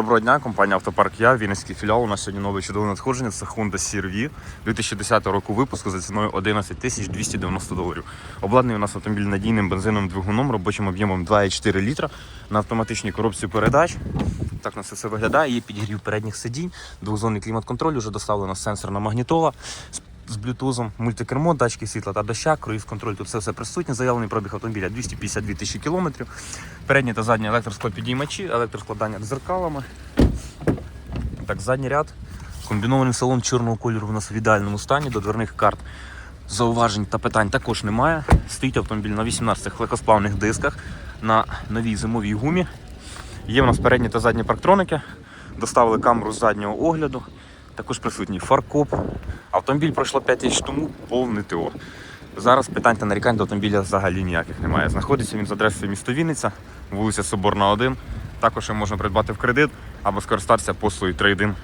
Доброго дня, компанія Автопарк Я, Вінницький філіал. У нас сьогодні нове чудове надходження. Це Honda CR-V 2010 року випуску за ціною 11 тисяч 290 доларів. Обладнаний у нас автомобіль надійним бензиновим двигуном, робочим об'ємом 2,4 літра на автоматичній коробці передач. Так на це все виглядає. Є підігрів передніх сидінь, двохзонний клімат-контроль, вже доставлена сенсорна магнітола з- блютузом, мультикермо, датчики світла та доща, круїз контроль. Тут все все присутнє. Заявлений пробіг автомобіля 252 тисячі кілометрів. Передні та задні електросклопідіймачі, електроскладання дзеркалами. Так, задній ряд. Комбінований салон чорного кольору у нас в ідеальному стані. До дверних карт зауважень та питань також немає. Стоїть автомобіль на 18 легкосплавних дисках на новій зимовій гумі. Є у нас передні та задні парктроники. Доставили камеру з заднього огляду. Також присутній фаркоп. Автомобіль пройшло 5 тисяч тому, повне ТО. Зараз питань та нарікань до автомобіля взагалі ніяких немає. Знаходиться він з адресою місто Вінниця, вулиця Соборна 1. Також можна придбати в кредит або скористатися послугою трейдин